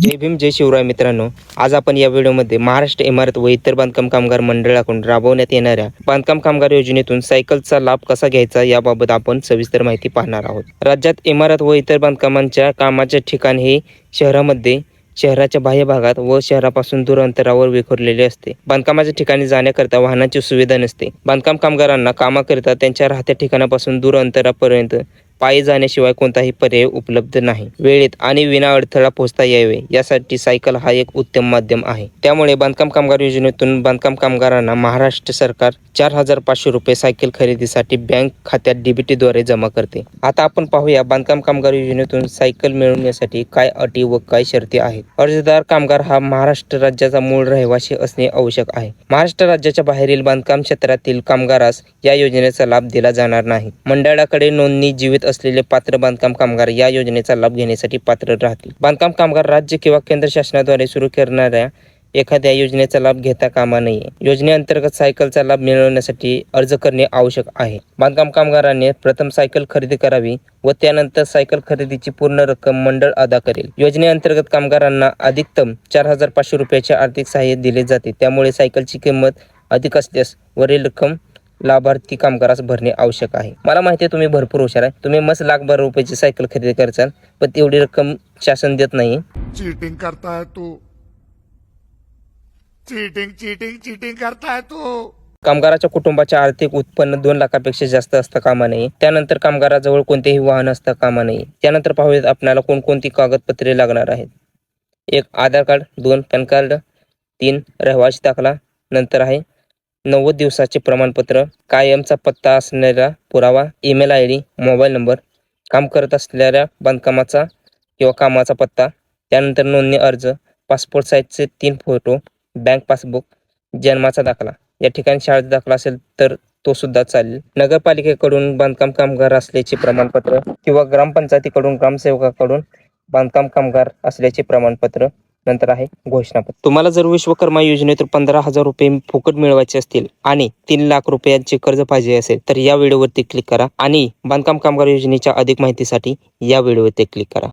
जय भीम जय शिवराय मित्रांनो. आज आपण या व्हिडिओमध्ये महाराष्ट्र इमारत व इतर बांधकाम कामगार मंडळाकडून राबवण्यात येणाऱ्या बांधकाम कामगार योजनेतून सायकलचा लाभ कसा घ्यायचा याबाबत आपण सविस्तर माहिती पाहणार आहोत. राज्यात इमारत व इतर बांधकामांच्या कामाचे ठिकाण हे शहरामध्ये शहराच्या बाह्य भागात व शहरापासून दूर अंतरावर विखुरलेले असते. बांधकामाच्या ठिकाणी जाण्याकरता वाहनाची सुविधा नसते. बांधकाम कामगारांना कामाकरिता त्यांच्या राहत्या ठिकाणापासून दूर अंतरापर्यंत पायी जाण्याशिवाय कोणताही पर्याय उपलब्ध नाही. वेळेत आणि विना अडथळा पोहोचता यावे यासाठी सायकल हा एक उत्तम माध्यम आहे. त्यामुळे बांधकाम कामगार योजनेतून बांधकाम कामगारांना महाराष्ट्र सरकार चार हजार पाचशे रुपये सायकल खरेदीसाठी बँक खात्यात डीबीटीद्वारे जमा करते. आता आपण पाहूया बांधकाम कामगार योजनेतून सायकल मिळवण्यासाठी काय अटी व काय शर्ती आहेत. अर्जदार कामगार हा महाराष्ट्र राज्याचा मूळ रहिवासी असणे आवश्यक आहे. महाराष्ट्र राज्याच्या बाहेरील बांधकाम क्षेत्रातील कामगारास या योजनेचा लाभ दिला जाणार नाही. मंडळाकडे नोंदणी जीवित असलेले पात्र बांधकाम कामगार या योजनेचा लाभ घेण्यासाठी पात्र राहतील. बांधकाम कामगार राज्य किंवा केंद्र शासनाद्वारे सुरू करणाऱ्या एखाद्या योजनेचा लाभ घेता कामा नये. योजनेअंतर्गत सायकलचा लाभ मिळवण्यासाठी अर्ज करणे आवश्यक आहे. बांधकाम कामगारांनी प्रथम सायकल खरेदी करावी व त्यानंतर सायकल खरेदीची पूर्ण रक्कम मंडळ अदा करेल. योजनेअंतर्गत कामगारांना अधिकतम चार हजार पाचशे रुपयाचे आर्थिक सहाय्य दिले जाते. त्यामुळे सायकलची किंमत अधिक असल्यास वरील रक्कम लाभार्थी कामगारास भरणे आवश्यक आहे. मला माहिती आहे तुम्ही भरपूर हुशार आहे. तुम्ही मस्त लाखभर रुपयाची सायकल खरेदी करचाल पण तेवढी रक्कम शासन देत नाही. चीटिंग करता है तू. चीटिंग चीटिंग चीटिंग करता है तू. कामगाराच्या कुटुंबाचे आर्थिक उत्पन्न दोन लाखापेक्षा जास्त असता कामा नये. त्यानंतर कामगाराजवळ कोणतेही वाहन असता कामा नये. त्यानंतर पाहूयात आपल्याला कोणकोणती कागदपत्रे लागणार आहेत. एक आधार कार्ड दोन पॅन कार्ड तीन रहिवासी दाखला नंतर आहे नव्वद दिवसाचे प्रमाणपत्र कायमचा पत्ता असणारा पुरावा email I D mobile number काम करत असलेल्या बांधकामाचा किंवा कामाचा पत्ता त्यानंतर नोंदणी अर्ज पासपोर्ट साईजचे तीन फोटो बँक पासबुक जन्माचा दाखला. या ठिकाणी शाळेत दाखला असेल तर तो सुद्धा चालेल. नगरपालिकेकडून बांधकाम कामगार असल्याचे प्रमाणपत्र किंवा ग्रामपंचायतीकडून ग्रामसेवकाकडून बांधकाम कामगार असल्याचे प्रमाणपत्र नंतर आहे घोषणापत्र. तुम्हाला जर विश्वकर्मा योजनेतून पंधरा हजार रुपये फुकट मिळवायचे असतील आणि तीन लाख रुपयांचे कर्ज पाहिजे असेल तर या व्हिडिओवरती क्लिक करा आणि बांधकाम कामगार योजनेच्या अधिक माहितीसाठी या व्हिडिओवरती क्लिक करा.